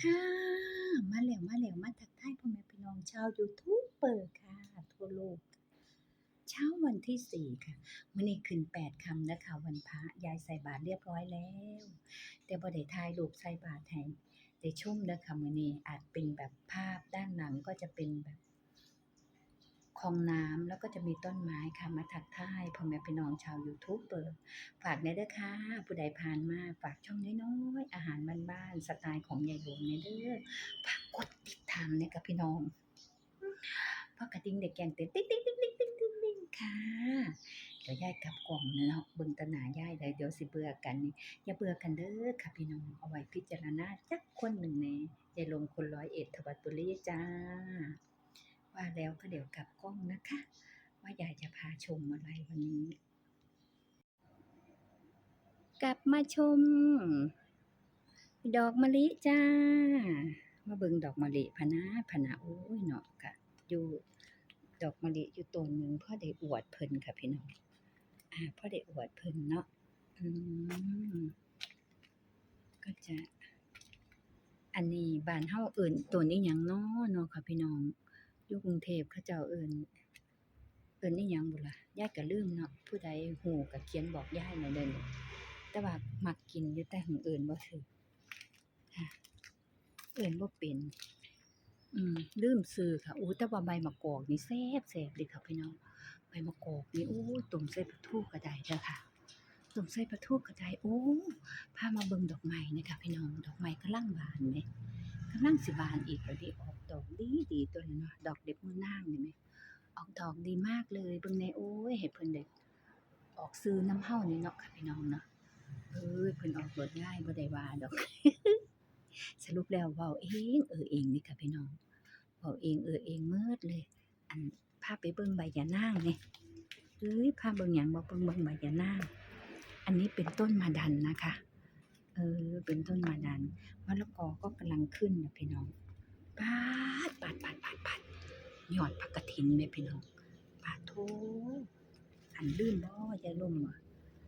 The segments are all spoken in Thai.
ค่ะ มาแล้วมาแล้วมาทักทายพ่อแม่พี่น้องชาวยูทูบเบอร์ค่ะ ทั่วโลก เช้าวันที่สี่ค่ะมื้อนี้ขึ้น8ค่ำนะคะ วันพระยายใส่บาตรเรียบร้อยแล้ว แต่บ่ได้ทายรูปใส่บาตรแทนได้ชุ่มนะค่ะมื้อนี้อาจเป็นแบบภาพด้านหลังก็จะเป็นแบบ คลองน้ำแล้วก็จะมีต้นไม้ค่ะมาทักทายพ่อแม่พี่น้องชาวยูทูบเบอร์ฝากแนเด้อค่ะผู้ใดผ่านมาฝากช่องน้อยๆอาหารบ้านๆสไตล์ของยายหลวงแนเด้อฝากกดติดตามแหน่ค่ะพี่น้องเพราะกระดิ่งได้แกงเต้นติ๊งติ๊งติ๊งติ๊งติ๊งติ๊งติ๊งค่ะเดี๋ยวยายกลับกล่องเนาะเบิ่งตหน้ายายเลยเดี๋ยวสิเบื่อกันนี่อย่าเบื่อกันเด้อค่ะพี่น้องเอาไว้พิจารณาจักคนหนึ่งแหน่ยายลงคนร้อยเอ็ดทวัดบุรีจ้า ว่าแล้วก็เดี๋ยวกลับกล้องนะคะ ว่าอยายจะพาชมอะไรวันนี้ กลับมาชม ดอกมะลิจ้า มาเบิงดอกมะลิพนะพนะโอ้ยเนาะค่ะอยู่ดอกมะลิอยู่ต้นหนึ่งพ่อได้อวดเพิ่นค่ะพี่น้องอ่าพ่อได้อวดเพิ่นเนาะอืมก็จะ อันนี้บานเฮาเอิ้นต้นอีหยังน้อเนาะค่ะพี่น้อง อยู่กรุงเทพเขาเจ้าเอิ้นเอิ้นอีหยังบุล่ะยายก็ลืมเนาะผู้ใดฮู้ก็เขียนบอกยายหน่อยเด้อนี่แต่ว่ามักกินอยู่แต่หึงเอิ้นบ่ถูกค่ะเอิ้นบ่เป็นอืมลืมชื่อค่ะโอ้แต่ว่าใบมะกอกนี่แซ่บแซ่บเลยค่ะพี่น้องใบมะกอกนี่โอ้ต้มใส่ปลาทูก็ได้เด้อค่ะต้มใส่ปลาทูก็ได้โอ้พามาเบิ่งดอกไม้นี่ค่ะพี่น้องดอกไม้กำลังบานแหม กำลังสิบานอีกแล้วนี่ออกดอกดีดีตัวนี้เนาะดอกเด็บมือนางนี่แหมออกดอกดีมากเลยเบิ่งแหน่โอ้ยให้เพิ่นได้ออกซื้อน้ำเฮานี่เนาะค่ะพี่น้องเนาะเอ้ยเพิ่นออกรถง่ายบ่ได้ว่าดอก สรุปแล้วเว้าเองเออเองนี่ค่ะพี่น้องเว้าเองเออเองเมิดเลย อันพาไปเบิ่งใบยะนางนี่เอ้ยพาเบิ่งหยังบ่เบิ่งเบิ่งใบยะนางอันนี้เป็นต้นมาดันนะคะ เออ เป็นต้นมาดันมะละกอก็กำลังขึ้นนะพี่น้องปาดปาดปาดปาดปาดยอดผักกฐินแม่พี่น้องปาดโทอันลื่นบ่ยายล่มบ่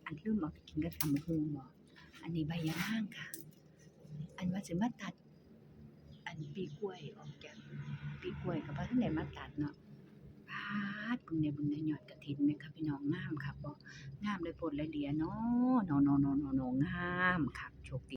อันลืมเอาไปกินกับตำบักหุ่งบ่อันนี้ใบยะนางค่ะ อันว่าสิมาตัด อันปีกล้วยออกจากปีกล้วยก็บ่ทันได้มาตัดเนาะปาดบิ่งเนี่ยบิ่งเนี่ยอดกฐินแม่ค่ะพี่น้องงามคักบ่ งามเลยโพดเลยเหลียเนาะเนาะเนาะเนาะเนาะงามคักโชคดี